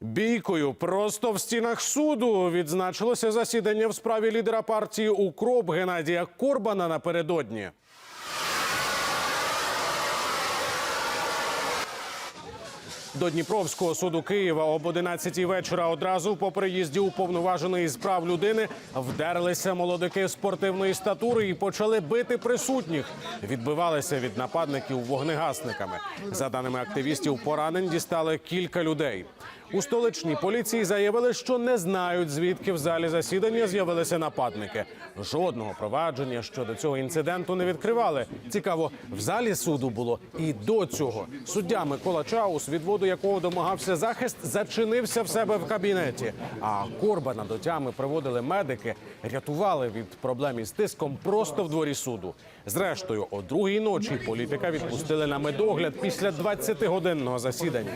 Бійкою просто в стінах суду відзначилося засідання в справі лідера партії Укроп Геннадія Корбана напередодні. До Дніпровського суду Києва об 11 вечора одразу по приїзді уповноваженої з прав людини вдерлися молодики спортивної статури і почали бити присутніх. Відбивалися від нападників вогнегасниками. За даними активістів, поранень дістали кілька людей. У столичній поліції заявили, що не знають звідки в залі засідання з'явилися нападники. Жодного провадження щодо цього інциденту не відкривали. Цікаво, в залі суду було і до цього. Суддя Микола Чаус, від воду якого домагався захист, зачинився в себе в кабінеті. А Корбана до тями приводили медики, рятували від проблем із тиском просто в дворі суду. Зрештою, о другій ночі політика відпустили на медогляд після 20-годинного засідання.